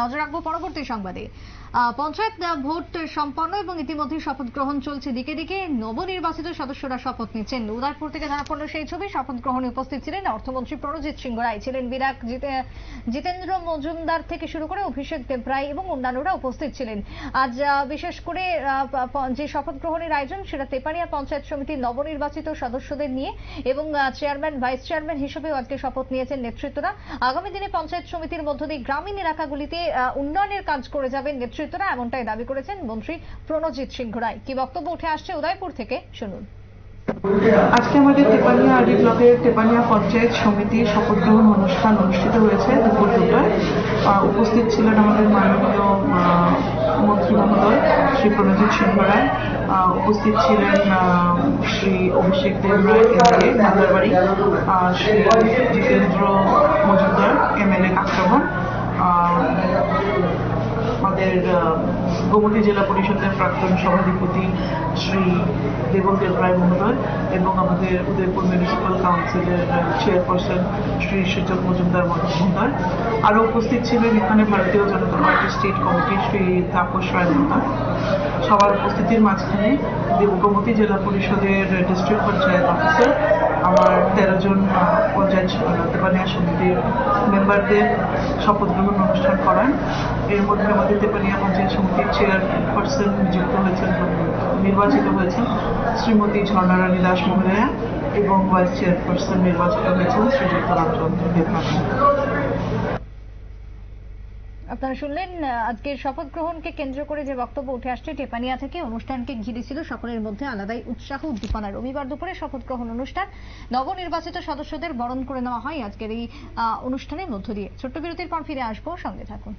নজর রাখব পরবর্তী সংবাদে। পঞ্চায়েত ভোট সম্পন্ন এবং ইতিমধ্যে শপথ গ্রহণ চলছে। দিকে দিকে নবনির্বাচিত সদস্যরা শপথ নিচ্ছেন। উদয়পুর থেকে ধরা পড়ল সেই ছবি। শপথ গ্রহণে উপস্থিত ছিলেন অর্থমন্ত্রী প্রণজিৎ সিংহ রায়। ছিলেন বিরাট জিতেন্দ্র মজুমদার থেকে শুরু করে অভিষেক দেবরায় এবং অন্যান্যরা উপস্থিত ছিলেন। আজ বিশেষ করে যে শপথ গ্রহণের আয়োজন সেটা তেপানিয়া পঞ্চায়েত সমিতির নবনির্বাচিত সদস্যদের নিয়ে এবং চেয়ারম্যান, ভাইস চেয়ারম্যান হিসেবেও আজকে শপথ নিয়েছেন নেতৃত্বরা। আগামী দিনে পঞ্চায়েত সমিতির মধ্য দিয়ে গ্রামীণ এলাকাগুলিতে আহ, উন্নয়নের কাজ করে যাবেন নেতৃত্বরা এমনটাই দাবি করেছেন মন্ত্রী প্রণজিৎ সিংহ রায় কি বক্তব্য উঠে আসছে উদয়পুর থেকে শুনুন। আজকে আমাদের তেপানিয়া আরডি ব্লকের তেপানিয়া পঞ্চায়েত সমিতির শপথ গ্রহণ অনুষ্ঠান অনুষ্ঠিত হয়েছে দুপুর দুটোয়। উপস্থিত ছিলেন আমাদের মাননীয় মন্ত্রী মহোদয় শ্রী প্রণজিৎ সিংহ রায় উপস্থিত ছিলেন শ্রী অভিষেক দেব রায় এমএলএ মাদারবাড়ি আহ, শ্রী জিতেন্দ্র মজুমদার। আমাদের গোমতী জেলা পরিষদের প্রাক্তন সভাধিপতি শ্রী দেবদেব রায় মহোদয় এবং আমাদের উদয়পুর মিউনিসিপ্যাল কাউন্সিলের চেয়ারপারসন শ্রী সূচক মজুমদার মহোদয়। আরও উপস্থিত ছিলেন এখানে ভারতীয় জনতা পার্টি স্টেট কমিটির শ্রী তাপস রায় মহোদয়। সবার উপস্থিতির মাঝখানে দেবগমতী জেলা পরিষদের ডিস্ট্রিক্ট পঞ্চায়েত অফিসার আমার তেরো জন পঞ্চায়েত তেপানিয়া সমিতির মেম্বারদের শপথ গ্রহণ অনুষ্ঠান করান। এর মধ্যে আমাদের তেপানিয়া পঞ্চায়েত সমিতির চেয়ারপারসন নিযুক্ত হয়েছেন নির্বাচিত হয়েছেন শ্রীমতী ঝর্ণারানী দাস মহোদয়া এবং ভাইস চেয়ারপারসন নির্বাচিত হয়েছেন শ্রীযুক্ত রামচন্দ্র দেবনাথ আপনারা শুনলেন আজকের শপথ গ্রহণকে কেন্দ্র করে যে বক্তব্য উঠে আসছে, টেপানিয়া থেকে অনুষ্ঠানকে ঘিরে ছিল সকলের মধ্যে আলাদাই উৎসাহ, উদ্দীপনা। রবিবার দুপুরে শপথ গ্রহণ অনুষ্ঠান নবনির্বাচিত সদস্যদের বরণ করে নেওয়া হয় আজকের এই অনুষ্ঠানের মধ্য দিয়ে। ছোট্ট বিরতির পর ফিরে আসব, সঙ্গে থাকুন।